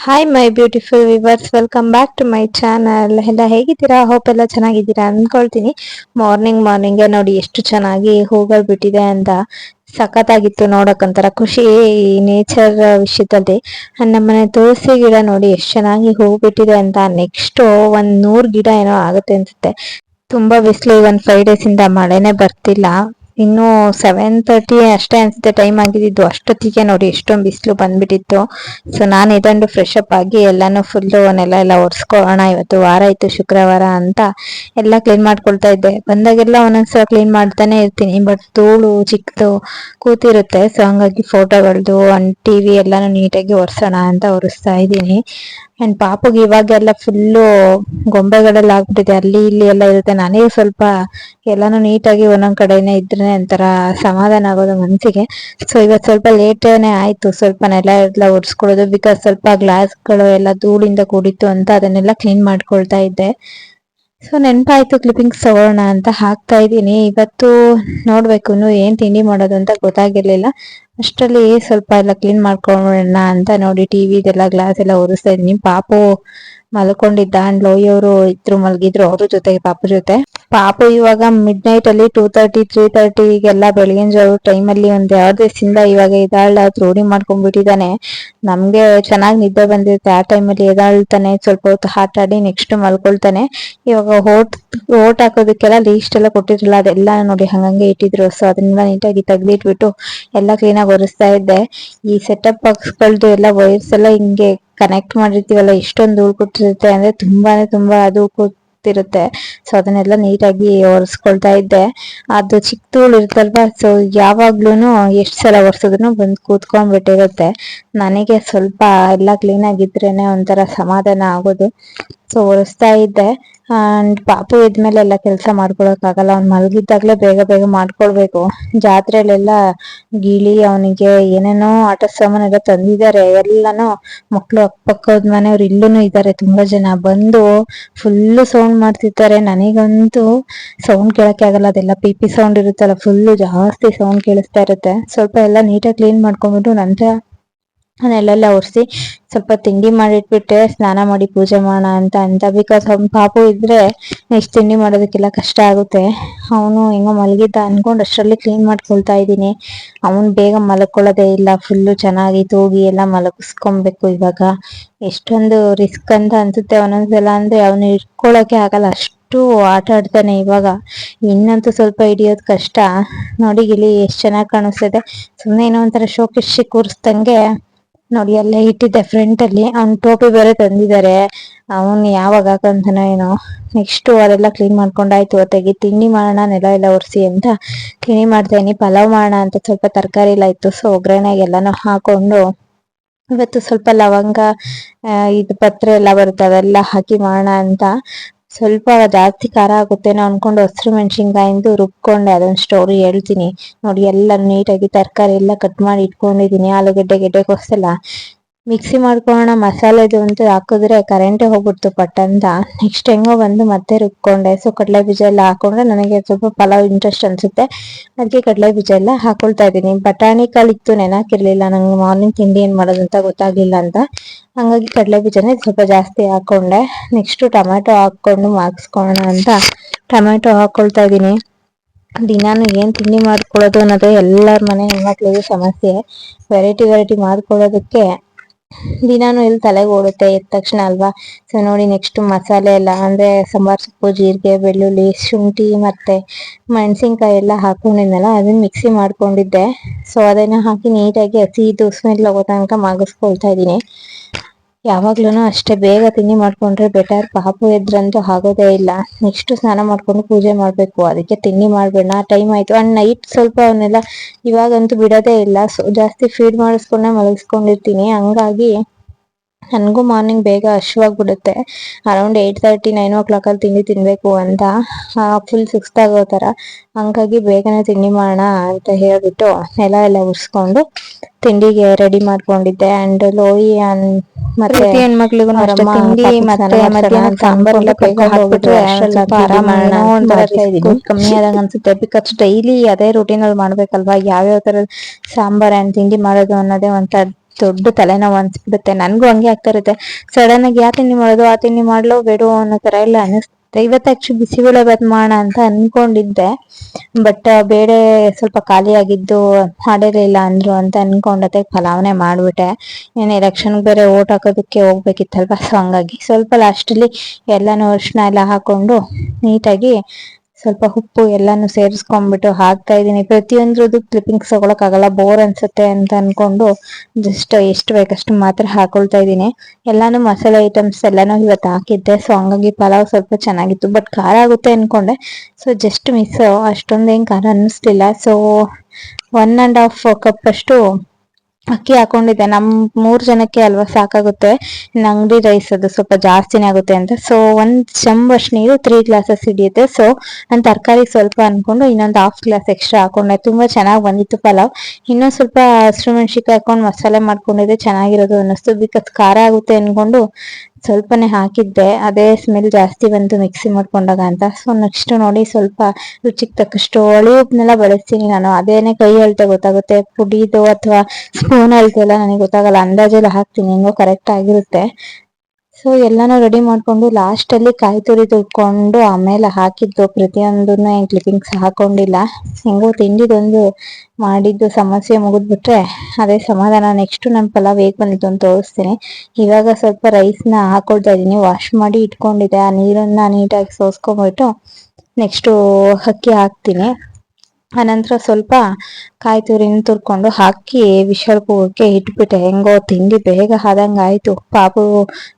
Hi my beautiful viewers welcome back to my channel ಎಲ್ಲ ಹೇಗಿದ್ದೀರಾ? Hope ಎಲ್ಲ ಚೆನ್ನಾಗಿದ್ದೀರಾ ಅಂದ್ಕೊಳ್ತೀನಿ. ಮಾರ್ನಿಂಗ್ ಮಾರ್ನಿಂಗ್ ನೋಡಿ ಎಷ್ಟು ಚೆನ್ನಾಗಿ ಹೂಗಳು ಬಿಟ್ಟಿದೆ ಅಂತ ಸಖತ್ತಾಗಿತ್ತು ನೋಡೋಕ್ಕಂತರ ಖುಷಿ. ಈ ನೇಚರ್ ವಿಷಯದಲ್ಲಿ ನಮ್ಮನೆ ತುಳಸಿ ಗಿಡ ನೋಡಿ ಎಷ್ಟು ಚೆನ್ನಾಗಿ ಹೂ ಬಿಟ್ಟಿದೆ ಅಂತ ನೆಕ್ಸ್ಟ್ ಒಂದ್ ನೂರು ಗಿಡ ಏನೋ ಆಗುತ್ತೆ ಅನ್ಸುತ್ತೆ. ತುಂಬಾ ಬಿಸಿಲು, ಒಂದ್ ಫೈವ್ ಡೇಸ್ ಇಂದ ಮಳೆನೆ ಬರ್ತಿಲ್ಲ. ಇನ್ನು ಸೆವೆನ್ ತರ್ಟಿ ಅಷ್ಟೇ ಅನ್ಸುತ್ತೆ ಟೈಮ್ ಆಗಿದ್ದು. ಅಷ್ಟೊತ್ತಿಗೆ ನೋಡಿ ಎಷ್ಟೊಂದು ಬಿಸಿಲು ಬಂದ್ಬಿಟ್ಟಿತ್ತು. ಸೊ ನಾನು ಇದೊಂದು ಫ್ರೆಶ್ ಅಪ್ ಆಗಿ ಎಲ್ಲಾನು ಫುಲ್ಲು ಅವನ್ನೆಲ್ಲ ಎಲ್ಲ ಒರೆಸ್ಕೊಳ್ಳೋಣ. ಇವತ್ತು ವಾರ ಇತ್ತು ಶುಕ್ರವಾರ ಅಂತ ಎಲ್ಲ ಕ್ಲೀನ್ ಮಾಡ್ಕೊಳ್ತಾ ಇದ್ದೆ. ಬಂದಾಗೆಲ್ಲ ಒಂದೊಂದ್ಸಲ ಕ್ಲೀನ್ ಮಾಡ್ತಾನೆ ಇರ್ತೀನಿ. ಬಟ್ ಧೂಳು ಚಿಕ್ಕದು ಕೂತಿರುತ್ತೆ. ಸೊ ಹಂಗಾಗಿ ಫೋಟೋಗಳದ್ದು ಟಿವಿ ಎಲ್ಲಾನು ನೀಟಾಗಿ ಒರೆಸೋಣ ಅಂತ ಒರೆಸ್ತಾ ಇದ್ದೀನಿ. ಅಂಡ್ ಪಾಪುಗೆ ಇವಾಗೆಲ್ಲ ಫುಲ್ಲು ಗೊಂಬೆಗಳೆಲ್ಲ ಆಗ್ಬಿಟ್ಟಿದೆ. ಅಲ್ಲಿ ಇಲ್ಲಿ ಎಲ್ಲ ಇರುತ್ತೆ. ನನಗೆ ಸ್ವಲ್ಪ ಎಲ್ಲಾನು ನೀಟಾಗಿ ಒಂದೊಂದ್ ಕಡೆನೆ ಇದ್ರೆ ಒಂಥರ ಸಮಾಧಾನ ಆಗೋದು ಮನಸ್ಸಿಗೆ ಸೊ ಇವತ್ತು ಸ್ವಲ್ಪ ಲೇಟೇನೆ ಆಯ್ತು. ಸ್ವಲ್ಪ ನೆಲ ಎಲ್ಲ ಒರೆಸ್ಕೊಳ್ಳೋದು. ಬಿಕಾಸ್ ಸ್ವಲ್ಪ ಗ್ಲಾಸ್ಗಳು ಎಲ್ಲ ಧೂಳಿಂದ ಕೂಡಿತ್ತು ಅಂತ ಅದನ್ನೆಲ್ಲ ಕ್ಲೀನ್ ಮಾಡ್ಕೊಳ್ತಾ ಇದ್ದೆ. ಸೊ ನೆನಪಾಯ್ತು ಕ್ಲಿಪ್ಪಿಂಗ್ಸ್ ತಗೋಣ ಅಂತ ಹಾಕ್ತಾ ಇದ್ದೀನಿ. ಇವತ್ತು ನೋಡ್ಬೇಕು ಇನ್ನು ಏನ್ ತಿಂಡಿ ಮಾಡೋದು ಅಂತ ಗೊತ್ತಾಗಿರ್ಲಿಲ್ಲ. ಅಷ್ಟರಲ್ಲಿ ಸ್ವಲ್ಪ ಎಲ್ಲ ಕ್ಲೀನ್ ಮಾಡ್ಕೊಳ್ಳೋಣ ಅಂತ ನೋಡಿ ಟಿವಿ ಇದೆಲ್ಲ ಗ್ಲಾಸ್ ಎಲ್ಲ ಒರೆಸ್ತಾ ಇದ್ದೀನಿ. ಪಾಪು ಮಲ್ಕೊಂಡಿದ್ದ ಅಂಡ್ ಲೋಯಿಯವರು ಇದ್ರು ಮಲಗಿದ್ರು, ಅವ್ರ ಜೊತೆಗೆ ಪಾಪು ಜೊತೆ. ಪಾಪು ಇವಾಗ ಮಿಡ್ ನೈಟ್ ಅಲ್ಲಿ ಟೂ ತರ್ಟಿ ತ್ರೀ ತರ್ಟಿ ಈಗೆಲ್ಲ ಬೆಳಗಿನ ಜಾವ ಟೈಮ್ ಅಲ್ಲಿ ಒಂದ್ ಎರಡು ದಿವಸದಿಂದ ಇವಾಗ ಎದಾಳ ರೂಢಿ ಮಾಡ್ಕೊಂಡ್ಬಿಟ್ಟಿದ್ದಾನೆ. ನಮ್ಗೆ ಚೆನ್ನಾಗಿ ನಿದ್ದೆ ಬಂದಿರುತ್ತೆ. ಆ ಟೈಮ್ ಅಲ್ಲಿ ಎದಾಳ್ತಾನೆ ಸ್ವಲ್ಪ ಹೊತ್ತು ಆಟ ಆಡಿ ನೆಕ್ಸ್ಟ್ ಮಲ್ಕೊಳ್ತಾನೆ. ಇವಾಗ ಹೋಟ್ ಓಟ್ ಹಾಕೋದಕ್ಕೆಲ್ಲ ಲೀಸ್ಟ್ ಎಲ್ಲ ಕೊಟ್ಟಿರಲ್ಲ ಅದೆಲ್ಲ ನೋಡಿ ಹಂಗಂಗೆ ಇಟ್ಟಿದ್ರು. ಸೊ ಅದನ್ನೆಲ್ಲ ನೀಟಾಗಿ ತೆಗ್ದಿಟ್ಬಿಟ್ಟು ಎಲ್ಲ ಕ್ಲೀನ್ ಆಗಿ ಒರೆಸ್ತಾ ಇದ್ದೆ. ಈ ಸೆಟಪ್ ಬಾಕ್ಸ್ಗಳದ್ದು ಎಲ್ಲ ವೈರ್ಸ್ ಎಲ್ಲ ಹಿಂಗೆ ಕನೆಕ್ಟ್ ಮಾಡಿರ್ತೀವಲ್ಲ ಎಷ್ಟೊಂದು ಧೂಳು ಕೊಟ್ಟಿರುತ್ತೆ. ಅಂದ್ರೆ ತುಂಬಾನೇ ತುಂಬಾ ಅದು ಕೂತಿರುತ್ತೆ ಸೊ ಅದನ್ನೆಲ್ಲ ನೀಟಾಗಿ ಒರೆಸ್ಕೊಳ್ತಾ ಇದ್ದೆ. ಅದು ಚಿಕ್ಕ ಧೂಳು ಇರುತ್ತಲ್ವಾ ಸೊ ಯಾವಾಗ್ಲೂನು ಎಷ್ಟ್ ಸಲ ಒರೆಸಿದ್ರು ಬಂದ್ ಕೂತ್ಕೊಂಡ್ಬಿಟ್ಟಿರುತ್ತೆ. ನನಗೆ ಸ್ವಲ್ಪ ಎಲ್ಲ ಕ್ಲೀನ್ ಆಗಿದ್ರೇನೆ ಒಂಥರ ಸಮಾಧಾನ ಆಗೋದು. ಸೊ ಒರೆಸ್ತಾ ಇದ್ದೆ. ಅಂಡ್ ಪಾಪು ಇದ್ಮೇಲೆ ಎಲ್ಲ ಕೆಲಸ ಮಾಡ್ಕೊಳಕ್ ಆಗಲ್ಲ ಅವ್ನ್ ಮಲಗಿದ್ದಾಗ್ಲೇ ಬೇಗ ಬೇಗ ಮಾಡ್ಕೊಳ್ಬೇಕು. ಜಾತ್ರೆಲೆಲ್ಲ ಗಿಳಿ ಅವನಿಗೆ ಏನೇನೋ ಆಟ ಸಾಮಾನ್ ಎಲ್ಲ ತಂದಿದ್ದಾರೆ. ಎಲ್ಲಾನು ಮಕ್ಳು ಅಕ್ಕಪಕ್ಕದ ಮನೆಯವ್ರು ಇಲ್ಲೂನು ಇದ್ದಾರೆ. ತುಂಬಾ ಜನ ಬಂದು ಫುಲ್ ಸೌಂಡ್ ಮಾಡ್ತಿದ್ದಾರೆ ನನಗಂತೂ ಸೌಂಡ್ ಕೇಳಕ್ಕೆ ಆಗಲ್ಲ. ಅದೆಲ್ಲ ಪಿ ಪಿ ಸೌಂಡ್ ಇರುತ್ತಲ್ಲ ಫುಲ್ ಜಾಸ್ತಿ ಸೌಂಡ್ ಕೇಳಿಸ್ತಾ ಇರುತ್ತೆ. ಸ್ವಲ್ಪ ಎಲ್ಲ ನೀಟಾಗಿ ಕ್ಲೀನ್ ಮಾಡ್ಕೊಂಡ್ಬಿಟ್ಟು ನಂತರ ನೆಲೆಲ್ಲ ಒರೆಸಿ ಸ್ವಲ್ಪ ತಿಂಡಿ ಮಾಡಿಟ್ಬಿಟ್ಟೆ ಸ್ನಾನ ಮಾಡಿ ಪೂಜೆ ಮಾಡೋಣ ಅಂತ ಅಂತ. ಬಿಕಾಸ್ ಅವ್ನ ಪಾಪು ಇದ್ರೆ ನೆಕ್ಸ್ಟ್ ತಿಂಡಿ ಮಾಡೋದಕ್ಕೆಲ್ಲ ಕಷ್ಟ ಆಗುತ್ತೆ. ಅವನು ಹೆಂಗೋ ಮಲಗಿದ್ದ ಅನ್ಕೊಂಡು ಅಷ್ಟರಲ್ಲಿ ಕ್ಲೀನ್ ಮಾಡ್ಕೊಳ್ತಾ ಇದ್ದೀನಿ. ಅವನು ಬೇಗ ಮಲಕೊಳ್ಳೋದೇ ಇಲ್ಲ ಫುಲ್ಲು ಚೆನ್ನಾಗಿ ತೂಗಿ ಎಲ್ಲ ಮಲಗಿಸ್ಕೊಬೇಕು ಇವಾಗ. ಎಷ್ಟೊಂದು ರಿಸ್ಕ್ ಅಂತ ಅನ್ಸುತ್ತೆ ಒಂದೊಂದ್ಸಲ ಅಂದ್ರೆ ಅವನು ಇಟ್ಕೊಳ್ಳೋಕೆ ಆಗಲ್ಲ, ಅಷ್ಟು ಆಟ ಆಡ್ತಾನೆ ಇವಾಗ. ಇನ್ನಂತೂ ಸ್ವಲ್ಪ ಹಿಡಿಯೋದು ಕಷ್ಟ. ನೋಡಿ ಇಲ್ಲಿ ಎಷ್ಟು ಚೆನ್ನಾಗಿ ಕಾಣಿಸ್ತದೆ. ಸುಮ್ಮನೆ ಏನೋ ಒಂಥರ ಶೋಕಿಸಿ ಕೂರಿಸ್ದಂಗೆ ನೋಡಿ ಎಲ್ಲ ಇಟ್ಟಿದ್ದೆ ಫ್ರಂಟ್ ಅಲ್ಲಿ ಅವ್ನ್ ಟೋಪಿ ಬೇರೆ ತಂದಿದ್ದಾರೆ ಅವನ್ ಯಾವಾಗ ಹಾಕಂತಾನೋ ಏನೋ. ನೆಕ್ಸ್ಟ್ ಅದೆಲ್ಲ ಕ್ಲೀನ್ ಮಾಡ್ಕೊಂಡಾಯ್ತು ಹೊತ್ತಾಗಿ ತಿಂಡಿ ಮಾಡೋಣ, ನೆಲ ಎಲ್ಲ ಒರೆಸಿ ಅಂತ ತಿಂಡಿ ಇದೀನಿ ಪಲಾವ್ ಮಾಡೋಣ ಅಂತ ಸ್ವಲ್ಪ ತರಕಾರಿ ಎಲ್ಲ ಇತ್ತು ಸೊ ಒಗ್ಗರಣೆಗೆ ಎಲ್ಲಾನು ಹಾಕೊಂಡು ಇವತ್ತು ಸ್ವಲ್ಪ ಲವಂಗ ಇದು ಪತ್ರೆ ಎಲ್ಲ ಬರುತ್ತೆ, ಅವೆಲ್ಲ ಹಾಕಿ ಮಾಡೋಣ ಅಂತ ಸ್ವಲ್ಪ ಜಾಸ್ತಿ ಖಾರ ಆಗುತ್ತೇನೋ ಅನ್ಕೊಂಡು ಹಸಿರು ಮೆಣಸಿನ್ಕಾಯಿಂದು ರುಬ್ಕೊಂಡೆ, ಅದೊಂದು ಸ್ಟೋರಿ ಹೇಳ್ತೀನಿ. ನೋಡಿ ಎಲ್ಲ ನೀಟಾಗಿ ತರಕಾರಿ ಎಲ್ಲ ಕಟ್ ಮಾಡಿ ಇಟ್ಕೊಂಡಿದೀನಿ. ಆಲೂಗಡ್ಡೆ ಗೆಡ್ಡೆಕೋಸೆಲ್ಲ ಮಿಕ್ಸಿ ಮಾಡ್ಕೊಳ್ಳೋಣ ಮಸಾಲೆದು ಅಂತೂ ಹಾಕಿದ್ರೆ ಕರೆಂಟೇ ಹೋಗ್ಬಿಡ್ತು ಪಟ್ ಅಂತ. ನೆಕ್ಸ್ಟ್ ಹೆಂಗೋ ಬಂದು ಮತ್ತೆ ರುಬ್ಕೊಂಡೆ. ಸೊ ಕಡಲೆ ಬೀಜ ಎಲ್ಲ ಹಾಕೊಂಡ್ರೆ ನನಗೆ ಸ್ವಲ್ಪ ಪಲಾವ್ ಇಂಟ್ರೆಸ್ಟ್ ಅನಿಸುತ್ತೆ. ಅದಕ್ಕೆ ಕಡಲೆ ಬೀಜ ಎಲ್ಲ ಹಾಕೊಳ್ತಾ ಇದ್ದೀನಿ. ಬಟಾಣಿ ಕಾಳು ಇತ್ತು ನೆನಕಿರ್ಲಿಲ್ಲ ನಂಗೆ. ಮಾರ್ನಿಂಗ್ ತಿಂಡಿ ಏನು ಮಾಡೋದು ಅಂತ ಗೊತ್ತಾಗ್ಲಿಲ್ಲ ಅಂತ. ಹಂಗಾಗಿ ಕಡಲೆ ಬೀಜನೇ ಸ್ವಲ್ಪ ಜಾಸ್ತಿ ಹಾಕೊಂಡೆ. ನೆಕ್ಸ್ಟು ಟೊಮ್ಯಾಟೊ ಹಾಕ್ಕೊಂಡು ಮಾರ್ಕ್ಸ್ಕೊಳ್ಳೋಣ ಅಂತ ಟೊಮ್ಯಾಟೊ ಹಾಕ್ಕೊಳ್ತಾ ಇದ್ದೀನಿ. ದಿನಾನು ಏನು ತಿಂಡಿ ಮಾಡ್ಕೊಳ್ಳೋದು ಅನ್ನೋದು ಎಲ್ಲರ ಮನೆ ಹೆಣ್ಮಕ್ಳಿಗೂ ಸಮಸ್ಯೆ. ವೆರೈಟಿ ವೆರೈಟಿ ಮಾಡ್ಕೊಳ್ಳೋದಕ್ಕೆ ದಿನಾನು ಇಲ್ಲಿ ತಲೆಗೆ ಓಡುತ್ತೆ ಎದ್ದ ತಕ್ಷಣ ಅಲ್ವಾ? ಸೊ ನೋಡಿ ನೆಕ್ಸ್ಟ್ ಮಸಾಲೆ ಎಲ್ಲ, ಅಂದ್ರೆ ಸಾಂಬಾರ್ ಸೊಪ್ಪು, ಜೀರಿಗೆ, ಬೆಳ್ಳುಳ್ಳಿ, ಶುಂಠಿ ಮತ್ತೆ ಮೆಣಸಿನ್ಕಾಯಿ ಎಲ್ಲ ಹಾಕೊಂಡಿದ್ನಲ್ಲ, ಅದನ್ನ ಮಿಕ್ಸಿ ಮಾಡ್ಕೊಂಡಿದ್ದೆ. ಸೊ ಅದನ್ನ ಹಾಕಿ ನೀಟಾಗಿ ಹಸಿ ಇದು ಸ್ಮೆಲ್ ತನಕ ಮಾಗಿಸ್ಕೊಳ್ತಾ ಇದ್ದೀನಿ. ಯಾವಾಗ್ಲೂ ಅಷ್ಟೇ ಬೇಗ ತಿಂಡಿ ಮಾಡ್ಕೊಂಡ್ರೆ ಬೆಟರ್ ಪಾಪು ಎದ್ರಂತೂ ಆಗೋದೇ ಇಲ್ಲ. ನೆಕ್ಸ್ಟ್ ಸ್ನಾನ ಮಾಡ್ಕೊಂಡು ಪೂಜೆ ಮಾಡ್ಬೇಕು. ಅದಕ್ಕೆ ತಿಂಡಿ ಮಾಡ್ಬೇಡ. ಟೈಮ್ ಆಯ್ತು. ಅಂಡ್ ನೈಟ್ ಸ್ವಲ್ಪ ಅವನ್ನೆಲ್ಲ ಇವಾಗಂತೂ ಬಿಡೋದೇ ಇಲ್ಲ. ಸೊ ಜಾಸ್ತಿ ಫೀಡ್ ಮಾಡಿಸ್ಕೊಂಡೆ ಮಲಗಿಸ್ಕೊಂಡಿರ್ತೀನಿ. ಹಂಗಾಗಿ ನನಗೂ ಮಾರ್ನಿಂಗ್ ಬೇಗ ಹಶ್ವಾಗ್ಬಿಡುತ್ತೆ. ಅರೌಂಡ್ ಏಟ್ ತರ್ಟಿ ನೈನ್ ಓ ಕ್ಲಾಕಲ್ಲಿ ತಿಂಡಿ ತಿನ್ನಬೇಕು ಅಂತ. ಫುಲ್ ಆಗೋ ಥರ ಹಂಗಾಗಿ ಬೇಗನೆ ತಿಂಡಿ ಮಾಡೋಣ ಅಂತ ಹೇಳಿಬಿಟ್ಟು ನೆಲ ಎಲ್ಲ ಉರ್ಸ್ಕೊಂಡು ತಿಂಡಿಗೆ ರೆಡಿ ಮಾಡ್ಕೊಂಡಿದ್ದೆ. ಅಂಡ್ ಲೋಯಿ ಮತ್ತೆ ಹೆಣ್ಮಕ್ಳಿಗೂ ಕಮ್ಮಿ ಆದಾಗ ಅನ್ಸುತ್ತೆ ಬಿಕಾಸ್ ಡೈಲಿ ಅದೇ ರೂಟೀನ್ ಅಲ್ಲಿ ಮಾಡ್ಬೇಕಲ್ವಾ? ಯಾವ್ಯಾವ ತರ ಸಾಂಬಾರ್ ಅಂಡ್ ತಿಂಡಿ ಮಾಡೋದು ಅನ್ನೋದೇ ಒಂಥರ ದೊಡ್ಡ ತಲೆನೋವು ಅನ್ಸ್ಬಿಡುತ್ತೆ. ನನಗೂ ಹಂಗೆ ಆಗ್ತಾ ಇರುತ್ತೆ. ಸಡನ್ ಆಗಿ ಯಾ ತಿಂಡಿ ಮಾಡೋದು, ಆ ತಿಂಡಿ ಮಾಡ್ಲೋ ಬೇಡೋ ಅನ್ನೋ ತರ ಎಲ್ಲ ಅನಿಸ್ತಿದೆ. ಇವತ್ತು ಆಕ್ಚುಲಿ ಬಿಸಿಬೇಳೆ ಬಾತ್ ಮಾಡೋಣ ಅಂತ ಅನ್ಕೊಂಡಿದ್ದೆ. ಬಟ್ ಬೇಳೆ ಸ್ವಲ್ಪ ಖಾಲಿಯಾಗಿದ್ದು ಮಾಡಿರಲಿಲ್ಲ ಅಂದ್ರು ಅಂತ ಅನ್ಕೊಂಡತ್ತೆ ಫಲಾವಣೆ ಮಾಡ್ಬಿಟ್ಟೆ. ಏನು ಎಲೆಕ್ಷನ್ ಬೇರೆ ಓಟ್ ಹಾಕೋದಕ್ಕೆ ಹೋಗ್ಬೇಕಿತ್ತಲ್ವಾ? ಸೊ ಹಂಗಾಗಿ ಸ್ವಲ್ಪ ಲಾಸ್ಟಲ್ಲಿ ಎಲ್ಲಾನು ಅರಿಶಿನ ಎಲ್ಲ ಹಾಕೊಂಡು ನೀಟಾಗಿ ಸ್ವಲ್ಪ ಉಪ್ಪು ಎಲ್ಲಾನು ಸೇರಿಸ್ಕೊಂಡ್ಬಿಟ್ಟು ಹಾಕ್ತಾ ಇದ್ದೀನಿ. ಪ್ರತಿಯೊಂದ್ರದ್ದು ಕ್ಲಿಪ್ಪಿಂಗ್ಸ್ ಆಗಲ್ಲ ಬೋರ್ ಅನ್ಸುತ್ತೆ ಅಂತ ಅನ್ಕೊಂಡು ಜಸ್ಟ್ ಎಷ್ಟು ಬೇಕಷ್ಟು ಮಾತ್ರ ಹಾಕೊಳ್ತಾ ಇದ್ದೀನಿ. ಎಲ್ಲಾನು ಮಸಾಲೆ ಐಟಮ್ಸ್ ಎಲ್ಲಾನು ಇವತ್ತು ಹಾಕಿದ್ದೆ ಸೊ ಹಂಗಾಗಿ ಪಲಾವ್ ಸ್ವಲ್ಪ ಚೆನ್ನಾಗಿತ್ತು ಬಟ್ ಖಾರ ಆಗುತ್ತೆ ಅನ್ಕೊಂಡೆ. ಸೊ ಜಸ್ಟ್ ಮಿಸ್ ಅಷ್ಟೊಂದೇನ್ ಖಾರ ಅನ್ನಿಸ್ಲಿಲ್ಲ so one and half cup ಅಷ್ಟು ಅಕ್ಕಿ ಹಾಕೊಂಡಿದ್ದೆ. ನಮ್ ಮೂರ್ ಜನಕ್ಕೆ ಅಲ್ವಾ ಸಾಕಾಗುತ್ತೆ. ಅಂಗಡಿ ರೈಸ್ ಅದು ಸ್ವಲ್ಪ ಜಾಸ್ತಿನೇ ಆಗುತ್ತೆ ಅಂತ. ಸೊ ಒಂದ್ ಚಂಬಷ್ಟು ನೀರು ತ್ರೀ ಗ್ಲಾಸಸ್ ಹಿಡಿಯುತ್ತೆ. ಸೊ ನಾನು ತರಕಾರಿ ಸ್ವಲ್ಪ ಅನ್ಕೊಂಡು ಇನ್ನೊಂದು ಹಾಫ್ ಗ್ಲಾಸ್ ಎಕ್ಸ್ಟ್ರಾ ಹಾಕೊಂಡೆ. ತುಂಬಾ ಚೆನ್ನಾಗಿ ಬಂದಿತ್ತು ಪಲಾವ್. ಇನ್ನೊಂದ್ ಸ್ವಲ್ಪ ಹಸಿರು ಮೆಣಸಿಕಾಯಿ ಹಾಕೊಂಡು ಮಸಾಲೆ ಮಾಡ್ಕೊಂಡಿದ್ದೆ. ಚೆನ್ನಾಗಿರೋದು ಅನ್ನಿಸ್ತು. ಬಿಕಾಸ್ ಖಾರ ಆಗುತ್ತೆ ಅನ್ಕೊಂಡು ಸ್ವಲ್ಪನೇ ಹಾಕಿದ್ದೆ, ಅದೇ ಸ್ಮೆಲ್ ಜಾಸ್ತಿ ಬಂತು ಮಿಕ್ಸಿ ಮಾಡ್ಕೊಂಡಾಗ ಅಂತ. ಸೊ ನೆಕ್ಸ್ಟ್ ನೋಡಿ ಸ್ವಲ್ಪ ರುಚಿಗೆ ತಕ್ಕಷ್ಟು ಒಳಿ ಉಪ್ಪನ್ನೆಲ್ಲ ಬಳಸ್ತೀನಿ ನಾನು. ಅದೇನೆ ಕೈ ಅಳತೆ ಗೊತ್ತಾಗುತ್ತೆ, ಪುಡಿದು ಅಥವಾ ಸ್ಪೂನ್ ಅಳತೆ ಎಲ್ಲ ನನಗೆ ಗೊತ್ತಾಗಲ್ಲ. ಅಂದಾಜೆಲ್ಲ ಹಾಕ್ತೀನಿ, ಹೆಂಗೋ ಕರೆಕ್ಟ್ ಆಗಿರುತ್ತೆ. ಸೊ ಎಲ್ಲಾನು ರೆಡಿ ಮಾಡ್ಕೊಂಡು ಲಾಸ್ಟ್ ಅಲ್ಲಿ ಕಾಯಿ ತುರಿ ತುರ್ಕೊಂಡು ಆಮೇಲೆ ಹಾಕಿದ್ದು ಪ್ರತಿಯೊಂದನ್ನ ಕ್ಲಿಪ್ಪಿಂಗ್ಸ್ ಹಾಕೊಂಡಿಲ್ಲ. ಹೆಂಗೋ ತಿಂಡಿದೊಂದು ಮಾಡಿದ್ದು ಸಮಸ್ಯೆ ಮುಗಿದ್ಬಿಟ್ರೆ ಅದೇ ಸಮಾಧಾನ. ನೆಕ್ಸ್ಟ್ ನನ್ನ ಪಲಾವ್ ಹೇಗ್ ಬಂದಿತ್ತು ಅಂತ ತೋರಿಸ್ತೀನಿ. ಇವಾಗ ಸ್ವಲ್ಪ ರೈಸ್ನ ಹಾಕೊಳ್ತಾ ಇದೀನಿ ವಾಶ್ ಮಾಡಿ ಇಟ್ಕೊಂಡಿದ್ದೆ. ಆ ನೀರನ್ನ ನೀಟಾಗಿ ಸೋಸ್ಕೊಂಡ್ಬಿಟ್ಟು ನೆಕ್ಸ್ಟ್ ಅಕ್ಕಿ ಹಾಕ್ತೀನಿ. ಆನಂತರ ಸ್ವಲ್ಪ ಕಾಯಿ ತುರಿನ ತುರ್ಕೊಂಡು ಹಾಕಿ ವಿಷಲ್ ಕೂಗಕ್ಕೆ ಇಟ್ಬಿಟ್ಟೆ. ಹೆಂಗೋ ತಿಂಡಿ ಬೇಗ ಆದಂಗೆ ಆಯ್ತು ಪಾಪು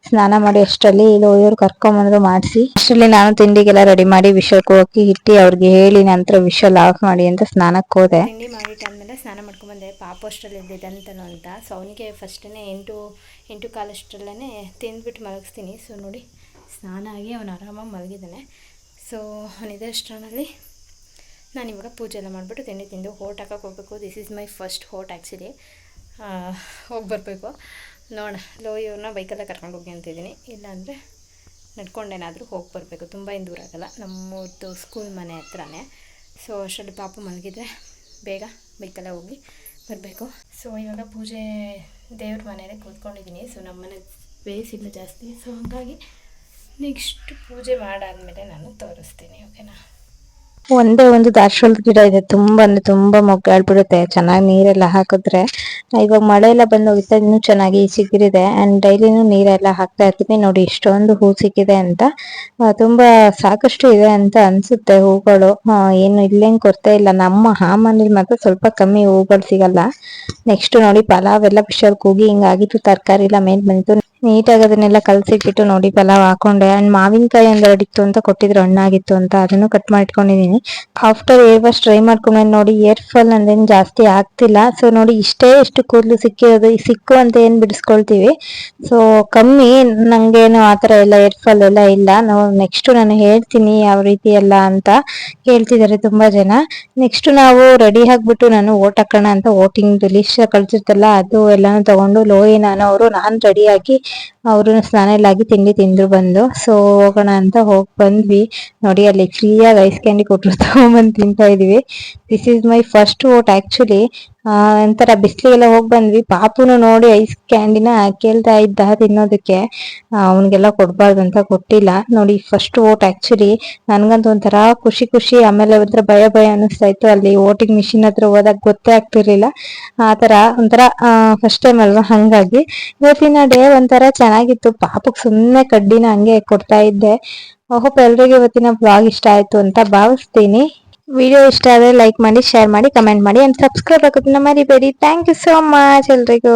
ಸ್ನಾನ ಮಾಡಿ ಅಷ್ಟರಲ್ಲಿ ಇವ್ರು ಕರ್ಕೊಂಬಂದ್ರು ಮಾಡಿಸಿ. ಅಷ್ಟರಲ್ಲಿ ನಾನು ತಿಂಡಿಗೆಲ್ಲ ರೆಡಿ ಮಾಡಿ ವಿಶಲ್ ಕೂಗಕ್ಕೆ ಇಟ್ಟು ಅವ್ರಿಗೆ ಹೇಳಿ ನಂತರ ವಿಶಲ್ ಆಫ್ ಮಾಡಿ ಅಂತ ಸ್ನಾನಕ್ಕೆ ಹೋದೆ. ತಿಂಡಿ ಮಾಡಿಟ್ಟಾದ್ಮೇಲೆ ಸ್ನಾನ ಮಾಡ್ಕೊಂಬಂದೆ ಪಾಪು ಅಷ್ಟರಲ್ಲಿ ಇದ್ದಿದ್ದಂತನು ಅಂತ. ಸೊ ಅವನಿಗೆ ಫಸ್ಟೇ ಎಂಟು ಎಂಟು ಕಾಲಷ್ಟರಲ್ಲೇ ತಿಂದ್ಬಿಟ್ಟು ಮಲಗಿಸ್ತೀನಿ. ಸೊ ನೋಡಿ, ಸ್ನಾನ ಆಗಿ ಅವನು ಆರಾಮಾಗಿ ಮಲಗಿದ್ದಾನೆ. ಸೊ ಅವನಿದೆ ಅಷ್ಟರಲ್ಲಿ ನಾನು ಇವಾಗ ಪೂಜೆ ಎಲ್ಲ ಮಾಡಿಬಿಟ್ಟು ತಿಂಡಿ ತಿಂದು ಹೋಟ್ ಹಾಕೋಕೆ ಹೋಗ್ಬೇಕು. This is my first vote actually ಹೋಗಿ ಬರಬೇಕು. ನೋಡೋಣ. ಲೋ ಇವ್ರನ್ನ ಬೈಕಲ್ಲೇ ಕರ್ಕೊಂಡು ಹೋಗಿ ಅಂತಿದ್ದೀನಿ. ಇಲ್ಲಾಂದರೆ ನಡ್ಕೊಂಡೇನಾದರೂ ಹೋಗಿ ಬರಬೇಕು. ತುಂಬ ಇನ್ನು ದೂರ ಆಗಲ್ಲ. ನಮ್ಮದು ಸ್ಕೂಲ್ ಮನೆ ಹತ್ರನೇ. ಸೊ ಅಷ್ಟರಲ್ಲಿ ಪಾಪ ಮಲಗಿದ್ರೆ ಬೇಗ ಬೈಕಲ್ಲೇ ಹೋಗಿ ಬರಬೇಕು. ಸೊ ಇವಾಗ ಪೂಜೆ ದೇವ್ರ ಮನೆಯಲ್ಲೇ ಕೂತ್ಕೊಂಡಿದ್ದೀನಿ. ಸೊ ನಮ್ಮ ಮನೆ ಸ್ಪೇಸ್ ಇಲ್ಲ ಜಾಸ್ತಿ. ಸೊ ಹಾಗಾಗಿ ನೆಕ್ಸ್ಟ್ ಪೂಜೆ ಮಾಡಾದ್ಮೇಲೆ ನಾನು ತೋರಿಸ್ತೀನಿ ಓಕೆನಾ ಒಂದೇ ಒಂದು ದಾಸವಾಳದ ಗಿಡ ಇದೆ. ತುಂಬಾ ಅಂದ್ರೆ ತುಂಬಾ ಮೊಗ್ಗಾಡ್ಬಿಡುತ್ತೆ ಚೆನ್ನಾಗಿ ನೀರೆಲ್ಲ ಹಾಕಿದ್ರೆ. ಇವಾಗ ಮಳೆ ಎಲ್ಲ ಬಂದು ಹೋಗುತ್ತೆ ಇನ್ನೂ ಚೆನ್ನಾಗಿ ಸಿಕ್ಕಿದೆ ಅಂಡ್ ಡೈಲಿನೂ ನೀರೆಲ್ಲ ಹಾಕ್ತಾ ಇರ್ತೀನಿ. ನೋಡಿ ಇಷ್ಟೊಂದು ಹೂ ಸಿಕ್ಕಿದೆ ಅಂತ. ತುಂಬಾ ಸಾಕಷ್ಟು ಇದೆ ಅಂತ ಅನ್ಸುತ್ತೆ ಹೂಗಳು. ಏನು ಇಲ್ಲೇನ್ ಕೊರತೆ ಇಲ್ಲ. ನಮ್ಮ ಆ ಮನೇಲಿ ಮಾತ್ರ ಸ್ವಲ್ಪ ಕಮ್ಮಿ ಹೂಗಳು ಸಿಗಲ್ಲ. ನೆಕ್ಸ್ಟ್ ನೋಡಿ ಪಲಾವ್ ಎಲ್ಲ ಬಿಷಲ್ ಕೂಗಿ ಹಿಂಗಾಗಿತ್ತು ತರಕಾರಿ ಎಲ್ಲ ಮೇಲ್ ಬಂದಿತ್ತು ನೀಟಾಗಿ ಅದನ್ನೆಲ್ಲ ಕಲಸಿಟ್ಬಿಟ್ಟು ನೋಡಿ, ಪಲಾವ್ ಹಾಕೊಂಡೆ. ಅಂಡ್ ಮಾವಿನಕಾಯಿ ಒಂದೆರಡು ಇತ್ತು ಅಂತ ಕೊಟ್ಟಿದ್ರು, ಹಣ್ಣಾಗಿತ್ತು ಅಂತ. ಅದನ್ನು ಕಟ್ ಮಾಡಿ ಇಟ್ಕೊಂಡಿದೀನಿ ಆಫ್ಟರ್ ಏರ್ ವಾಶ್ ಟ್ರೈ ಮಾಡ್ಕೊಂಡೆ. ನೋಡಿ ಏರ್ ಫಾಲ್ ಅಂದೇನು ಜಾಸ್ತಿ ಆಗ್ತಿಲ್ಲ. ಸೊ ನೋಡಿ, ಇಷ್ಟೇ ಎಷ್ಟು ಕೂದಲು ಸಿಕ್ಕಿರೋದು. ಸಿಕ್ಕು ಅಂತ ಏನು ಬಿಡಿಸ್ಕೊಳ್ತೀವಿ? ಸೊ ಕಮ್ಮಿ. ನಂಗೇನು ಥರ ಎಲ್ಲ ಏರ್ ಫಾಲ್ ಎಲ್ಲ ಇಲ್ಲ. ನಾವು ನೆಕ್ಸ್ಟ್ ನಾನು ಹೇಳ್ತೀನಿ ಯಾವ ರೀತಿ ಎಲ್ಲ ಅಂತ. ಹೇಳ್ತಿದ್ದಾರೆ ತುಂಬಾ ಜನ. ನೆಕ್ಸ್ಟ್ ನಾವು ರೆಡಿ ಆಗ್ಬಿಟ್ಟು ನಾನು ಓಟ್ ಹಾಕೋಣ ಅಂತ. ವೋಟಿಂಗ್ ಲಿಸ್ಟ್ ಕಳ್ಸಿರ್ತಲ್ಲ ಅದು ಎಲ್ಲಾನು ತಗೊಂಡು ಲೋಯಿ ನಾನು ಅವರು ನಾನು ರೆಡಿ ಆಗಿ ಅವರು ಸ್ನಾನ ಎಲ್ಲ ಆಗಿ ತಿಂಡಿ ತಿಂದ್ರು ಬಂದು. ಸೊ ಹೋಗೋಣ ಅಂತ ಹೋಗಿ ಬಂದ್ವಿ. ನೋಡಿ, ಅಲ್ಲಿ ಫ್ರೀಯಾಗಿ ಐಸ್ ಕ್ಯಾಂಡಿ ಕೊಟ್ಟರು ತಗೊಂಬಂದ್ ತಿಂತಾ ಇದೀವಿ. This is my first vote actually ಆ, ಒಂಥರ ಬಿಸ್ಲಿಗೆಲ್ಲ ಹೋಗ್ ಬಂದ್ವಿ. ಪಾಪುನು ನೋಡಿ ಐಸ್ ಕ್ಯಾಂಡಿನ ಕೇಳ್ತಾ ಇದ್ದ ತಿನ್ನೋದಕ್ಕೆ. ಅವನಿಗೆಲ್ಲ ಕೊಡ್ಬಾರ್ದು ಅಂತ ಕೊಟ್ಟಿಲ್ಲ. ನೋಡಿ ಫಸ್ಟ್ ಓಟ್ ಆಕ್ಚುಲಿ ನನ್ಗಂತೂ ಒಂಥರ ಖುಷಿ ಖುಷಿ, ಆಮೇಲೆ ಒಂಥರ ಭಯ ಭಯ ಅನಿಸ್ತಾ ಇತ್ತು. ಅಲ್ಲಿ ಓಟಿಂಗ್ ಮಿಷಿನ್ ಹತ್ರ ಹೋದಾಗ ಗೊತ್ತೇ ಆಗ್ತಿರ್ಲಿಲ್ಲ. ಆ ತರ ಒಂಥರ ಫಸ್ಟ್ ಟೈಮ್ ಅಲ್ವಾ? ಹಂಗಾಗಿ ಇವತ್ತಿನ ಡೇ ಒಂಥರ ಚೆನ್ನಾಗಿತ್ತು. ಪಾಪಕ್ ಸುಮ್ನೆ ಕಡ್ಡಿನ ಹಂಗೆ ಕೊಡ್ತಾ ಇದ್ದೆ. ಹೋಪ್ ಎಲ್ರಿಗೂ ಇವತ್ತಿನ ಬ್ಲಾಗ್ ಇಷ್ಟ ಆಯ್ತು ಅಂತ ಭಾವಿಸ್ತೀನಿ. ವಿಡಿಯೋ ಇಷ್ಟ ಆದ್ರೆ ಲೈಕ್ ಮಾಡಿ ಶೇರ್ ಮಾಡಿ ಕಮೆಂಟ್ ಮಾಡಿ ಅಂಡ್ ಸಬ್ಸ್ಕ್ರೈಬ್ ಆಗೋದನ್ನ ಮರಿಬೇಡಿ ಥ್ಯಾಂಕ್ ಯು ಸೋ ಮಚ್ ಎಲ್ರಿಗೂ